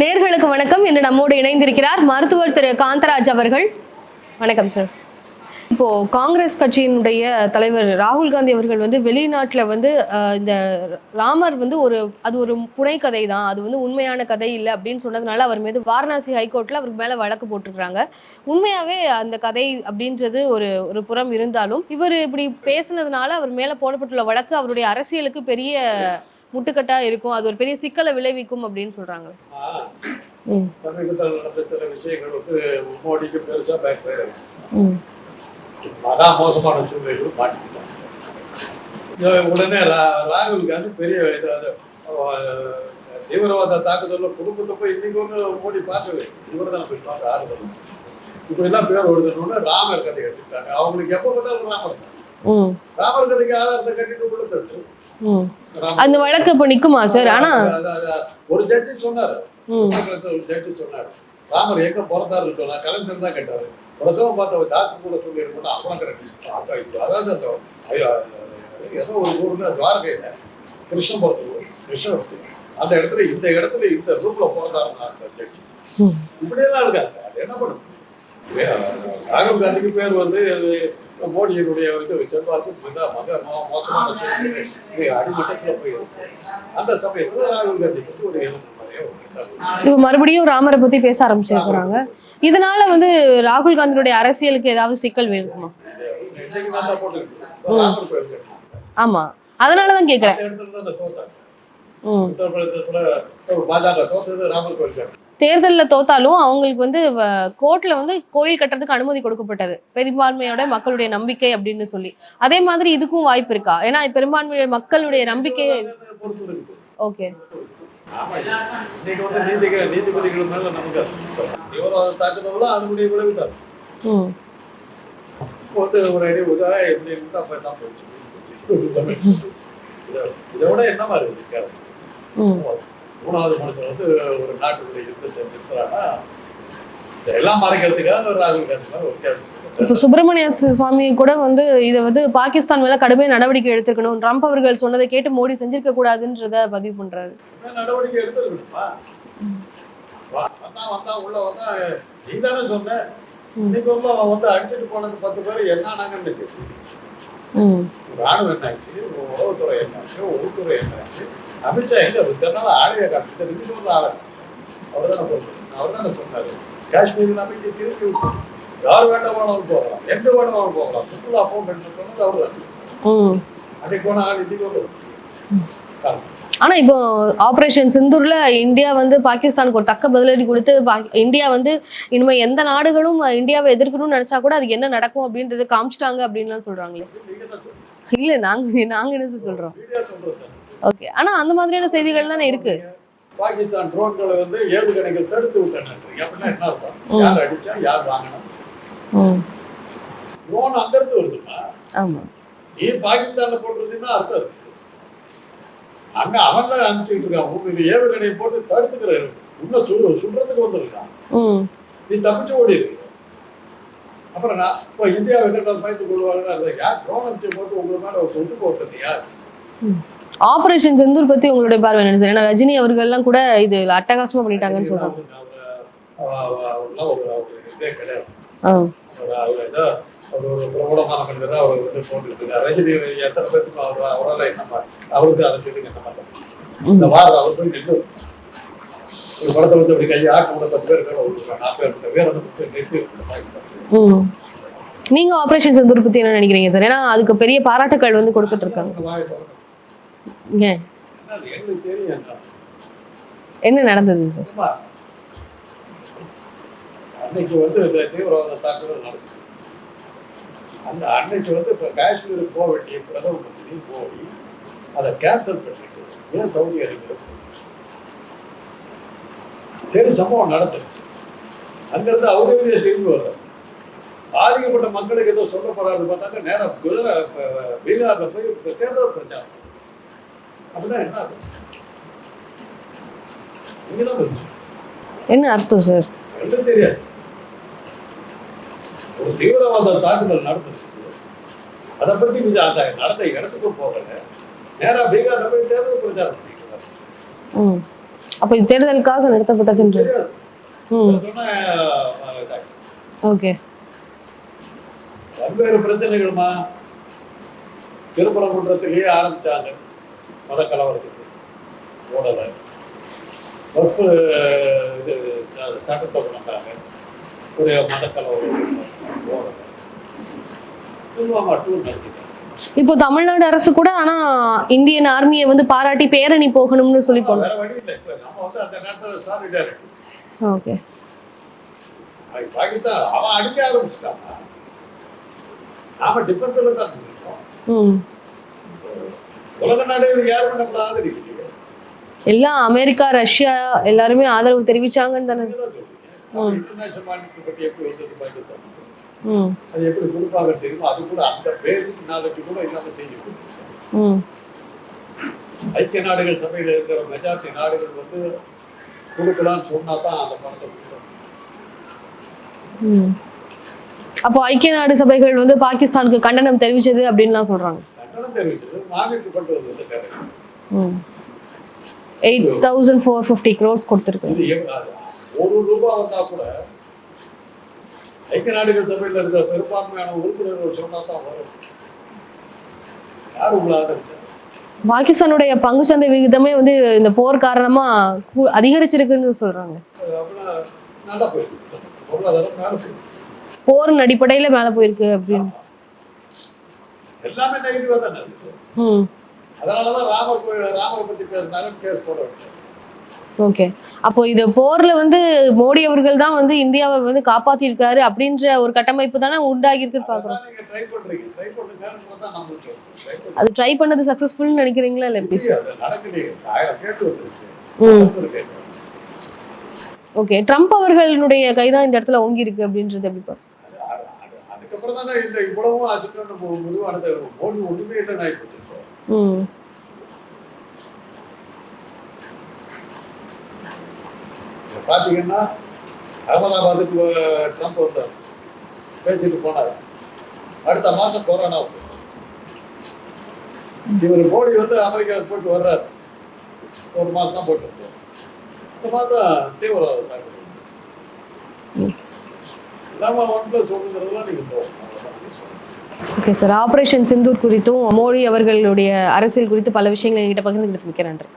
நேர்களுக்கு வணக்கம். இன்று நம்மோடு இணைந்திருக்கிறார் மருத்துவர் திரு காந்தராஜ் அவர்கள். வணக்கம் சார் இப்போ காங்கிரஸ் கட்சியினுடைய தலைவர் ராகுல் காந்தி அவர்கள் வந்து வெளிநாட்டில் வந்து இந்த ராமர் வந்து ஒரு அது ஒரு புனை கதை தான். அது வந்து உண்மையான கதை இல்லை அப்படின்னு சொன்னதுனால அவர் மீது வாரணாசி ஹைகோர்ட்டில் அவருக்கு மேலே வழக்கு போட்டிருக்கிறாங்க. உண்மையாகவே அந்த கதை அப்படின்றது ஒரு ஒரு புறம் இருந்தாலும் இவர் இப்படி பேசுனதுனால அவர் மேலே போடப்பட்டுள்ள வழக்கு அவருடைய அரசியலுக்கு பெரிய முட்டுக்கட்டா இருக்கும். அது ஒரு பெரிய சிக்கலை விளைவிக்கும் அப்படின்னு சமீபத்தில் நடந்த சில விஷயங்கள் வந்து மோடிக்கு அதான் மோசமான சூழ்நிலைகள் மாட்டிக்கிட்டாங்க. உடனே ராகுல் காந்தி பெரிய தீவிரவாத தாக்குதல்ல குடும்பத்தை போய் இன்னைக்கு ஒன்று மோடி பார்க்கவே இவர் தான் போய் பார்க்க ஆறுதல் இப்ப எல்லாம் பேர் ஒழுதுன்னு ராமர் கதை எடுத்துக்கிட்டாங்க அவங்களுக்கு எப்போ பார்த்தாலும் ராமர் தான். ராமர் கதைக்கு ஆதாரத்தை கட்டிட்டு ராமர் அந்த வழக்கு இப்போ நிக்குமா சார் ஆனா ஒரு ஜட்ஜி சொன்னாரு. ஒரு ஜட்ஜி சொன்னாரு. ராமர் எங்க பிறந்தாரு சொன்னா கலைஞர் தான் கேட்டாரு. பிரசவம் பார்த்த ஒரு டாக்டர் கூட சொல்லி இருக்கணும் அவ்வளோ அதாவது அந்த ஏதோ ஒரு ஊர்ல துவாரகையில கிருஷ்ணபுரத்து கிருஷ்ணபுரத்து அந்த இடத்துல இந்த இடத்துல இந்த ரூம்ல பிறந்தாருன்னா அந்த ஜட்ஜி. இப்படியெல்லாம் இருக்காங்க. அது என்ன பண்ணுது? ராகுல் காந்திக்கு பேர் வந்து மோடியினுடைய இது செல்வாக்கு மிக மக மோசமான அடிமட்டத்துல போய் இருக்கு. அந்த சமயத்துல ராகுல் காந்திக்கு வந்து ஒரு இதாக இப்போ மறுபடியும் ராமரை பத்தி பேச ஆரம்பிச்சிருக்கிறாங்க இதனால வந்து ராகுல் காந்தியுடைய அரசியலுக்கு ஏதாவது சிக்கல் கட்டினாங்க. ஆமா. அதனால தான் கேக்குறேன். பாஜக தோத்தது ராமர் கோயில் தேர்தல்ல தோத்தாலும் அவங்களுக்கு வந்து கோர்ட்ல வந்து கோயில் கட்டுறதுக்கு அனுமதி கொடுக்கப்பட்டது. பெரும்பான்மையோட மக்களுடைய நம்பிக்கை அப்படின்னு சொல்லி. அதே மாதிரி இதுக்கும் வாய்ப்பு இருக்கா? ஏன்னா பெரும்பான்மையோட மக்களுடைய நம்பிக்கை ஓகே. ஆமா இன்னைக்கு வந்து நீதிக நீதிபதிகள் மேல நமக்கு தீவிரவாத தாக்குதல்லாம் அதனுடைய விளைவுதான் ம். இப்போ வந்து ஒரு அடி உதவ எப்படி இருந்தா அப்ப தான் போச்சு இதை- இதை விட என்னமா இருக்கு? ம். மூணாவது மனுஷன் வந்து ஒரு நாட்டுடைய யுத்தத்தை நிறுத்துறானா இதெல்லாம் மறைக்கிறதுக்காக ஒரு ராகுல் காந்தி மாதிரி ஒரு கேஸ் இப்போ சுப்பிரமணிய சுவாமி கூட வந்து இதை வந்து பாகிஸ்தான் மேல கடுமையான நடவடிக்கை எடுத்திருக்கணும். ட்ரம்ப் அவர்கள் சொன்னதை கேட்டு மோடி செஞ்சிருக்க கூடாதுன்றத பதிவு பண்றாரு. நடவடிக்கை எடுத்துருக்கணுமா வந்தா வந்தா உள்ள வந்தா நீ தானே சொன்ன. இன்னைக்கு வந்து அவன் வந்து அடிச்சிட்டு போனது பத்து பேர் என்ன நாங்கன்னு ம். ராணுவம் என்னாச்சு? உளவுத்துறை என்னாச்சு? உள்துறை என்னாச்சு? அமித்ஷா எங்க இதனால ஆளைய காட்டு இந்த நிமிஷம் ஆளை. அவர் தானே பொறுப்பு அவர் தானே சொன்னாரு காஷ்மீரில் அமைதி திருப்பி விட்டு. யார் வேண்டாமானவங்க போகலாம். எங்க வேண்டாமாலும் போகலாம். சுற்றுலா போகணும் சொன்னது அவர் தான். ம் அன்னைக்கு போன ஆள் இன்னைக்கு வந்து. ஆனா இப்போ ஆபரேஷன் சிந்தூர்ல இந்தியா வந்து பாகிஸ்தானுக்கு ஒரு தக்க பதிலடி கொடுத்து இந்தியா வந்து இனிமே எந்த நாடுகளும் இந்தியாவை எதிர்க்கணும்னு நினைச்சா கூட அதுக்கு என்ன நடக்கும் அப்படின்றத காமிச்சிட்டாங்க அப்படின்லாம் சொல்றாங்களே. இல்ல நாங்க நாங்க என்ன சொல்றோம். ஓகே ஆனா அந்த மாதிரியான செய்திகள் தானே இருக்கு? பாகிஸ்தான் ட்ரோன்களை வந்து ஏவுகணைகள் தடுத்து விட்டேன் அப்படின்னா என்ன அர்த்தம்? ம். யார் அடிச்சா யார் வாங்கணும்? ட்ரோன் அங்கிருந்து வருதுமா ஆமா. நீ பாகிஸ்தான்ல போட்டிருந்தீங்கன்னா அர்த்தம் இருக்கு. அங்க அவன் தான் அனுப்பிச்சுட்டு இருக்கான் உங்களுக்கு ஏவுகணையை போட்டு தடுத்துக்கிற இன்னும் சு சுடுறதுக்கு வந்திருக்கான். நீ தப்பிச்சு ஓடி இருக்க அப்புறம் நான் இப்போ இந்தியா வெங்கடால் பயந்து கொள்வாங்க அதை யார் ட்ரோன் அனுப்பிச்சு போட்டு உங்களுக்கு மேல ஒரு விட்டு போட்டது யார் ஆபரேஷன் செந்தூர் பத்தி உங்களுடைய பார்வை என்ன சார் ஏன்னா ரஜினி அவர்கள்லாம் கூட இது அட்டகாசமா பண்ணிட்டாங்கன்னு சொல்றாங்க. பிரபலமான மனிதராக அவர் வந்து போட்டுருக்காரு ரஜினி எத்தனை பேருக்கு அவர் அவரால் என்னமா அவருக்கு அதை சொல்லுங்க என்ன மாற்றம் இந்த வாரம் அவர் போய் நின்று ஒரு படத்தை வந்து அப்படி கையை ஆட்டு கூட பத்து பேர் மேலே விட்டுருக்காங்க நாலு பேர் கிட்ட வேற வந்து போய் நிறுத்தி விட்டுருக்காங்க ம். நீங்க ஆபரேஷன் செந்தூர் பத்தி என்ன நினைக்கிறீங்க சார்? ஏன்னா அதுக்கு பெரிய பாராட்டுக்கள் வந்து கொடுத்துட்டு இருக்காங்க. என்ன நடந்தது சார் அன்னைக்கு வந்து தீவிரவாத தாக்குதல் நடந்தது. அந்த அன்னைக்கு வந்து இப்போ காஷ்மீருக்கு போக வேண்டிய பிரதம மந்திரி மோடி அதை கேன்சல் பண்ணிட்டு ஏன் சவுதி அரேபியா சரி சம்பவம் நடந்துருச்சு. அங்கிருந்து அவரே திரும்பி வர்றாரு. பாதிக்கப்பட்ட மக்களுக்கு ஏதோ சொல்ல போறாரு பார்த்தாங்க நேரம் குஜராத் பீகார்ல போய் தேர்தல் பிரச்சாரம். அப்படின்னா என்ன என்ன அர்த்தம் சார் எனக்கு தெரியாது. ஒரு தீவிரவாத தாக்குதல் நடந்திருக்கு. அதை பத்தி கொஞ்சம் அந்த நடந்த இடத்துக்கு போகல. நேரா பீகார்ல போய் தேர்தல் பிரச்சாரம் ம். அப்போ இது தேர்தலுக்காக நடத்தப்பட்டதுன்ற ஓகே. பல்வேறு பிரச்சனைகளுமா திருப்பரங்குன்றத்திலேயே ஆரம்பிச்சாங்க. மத கலவரத்துக்கு ஓடலை பஸ் இது சட்டத்தை கொண்டாங்க ஒரு மத கலவரம் ஓடலை புல்வாமா டூர் நடத்திட்டாங்க. இப்போ தமிழ்நாடு அரசு கூட ஆனா இந்தியன் ஆர்மியை வந்து பாராட்டி பேரணி போகணும்னு சொல்லி போனோம் ஓகே. பாகிஸ்தான் அவன் அடிக்க ஆரம்பிச்சிட்டான். நாம டிஃபென்ஸ்ல தான் இருக்கோம் ம். உலக நாடுகள் யாரும் நம்மள ஆதரிக்கலையே எல்லாம் அமெரிக்கா ரஷ்யா எல்லாருமே ஆதரவு தெரிவிச்சாங்கன்னு தானே. இன்டர்நேஷனல் மாநிலத்தை பற்றி எப்படி வந்தது பாகிஸ்தான் அது எப்படி கொடுப்பாங்க தெரியுமோ அது கூட அந்த பேசிக் நாலேஜ் கூட இல்லாம செய்யக்கூடாது ம். ஐக்கிய நாடுகள் சபையில் இருக்கிற மெஜாரிட்டி நாடுகள் வந்து கொடுக்கலாம்னு சொன்னா தான் அந்த பணத்தை கொடுக்கணும். அப்போ ஐக்கிய நாடு சபைகள் வந்து பாகிஸ்தானுக்கு கண்டனம் தெரிவிச்சது அப்படின்லாம் சொல்றாங்க. கட்டணம் தெரிவிச்சது மாநிலத்துக்கு கொண்டு வந்தது eight thousand four fifty crores கொடுத்துருக்கு. ஒரு ரூபா வந்தா கூட ஐக்கிய நாடுகள் சபையில் இருக்கிற பெரும்பான்மையான உறுப்பினர்கள் சொன்னா தான் வரும். யார் உங்களை ஆதரிச்சா பாகிஸ்தானுடைய பங்குச்சந்தை விகிதமே வந்து இந்த போர் காரணமா அதிகரிச்சிருக்குன்னு சொல்றாங்க. போரின் அடிப்படையில மேல போயிருக்கு அப்படின்னு. எல்லாமே நெகட்டிவாக தானே இருக்குது ம். அதனால தான் ராமர் ராமரை பற்றி பேசினாங்க கேஸ் போட வேண்டியது. ஓகே. அப்போ இது போர்ல வந்து மோடி அவர்கள் தான் வந்து இந்தியாவை வந்து காப்பாத்திருக்காரு அப்படின்ற ஒரு கட்டமைப்பு தானே பாக்குறோம் சொல்றோம். ட்ரை பண்ணி அது ட்ரை பண்ணது சக்சஸ்ஃபுல்னு நினைக்கிறீங்களா இல்ல எப்படி. ஓகே. ட்ரம்ப் அவர்களுடைய கைதான் இந்த இடத்துல ஓங்கி இருக்கு அப்படின்றது எப்படி பாக்குறோம் அது- அது- அது- அதுக்கப்புறம் தானே இந்த இவ்வளவும் ஆச்சுட்டு நம்ம முடிவானது மோடி ஒண்ணுமே இல்லைன்னு ஆயிப்போச்சு. இப்போ. பாத்தீங்கன்னா அகமதாபாத்துக்கு ட்ரம்ப் வந்தார். பேசிட்டு போனார். அடுத்த மாசம் கொரோனா இவர் மோடி வந்து அமெரிக்காவுக்கு போயிட்டு வர்றாரு. ஒரு மாசம் தான் போயிட்டு வந்தார். இந்த மாசம் தீவிரவாத தாக்குதல். ஒன் பிளஸ் ஒன்றுங்கிறதுலாம் போகணும். ஓகே சார் ஆபரேஷன் சிந்தூர் குறித்தும் மோடி அவர்களுடைய அரசியல் குறித்து பல விஷயங்களை என்கிட்ட பகிர்ந்துக்கிட்டு மிக்க நன்றி.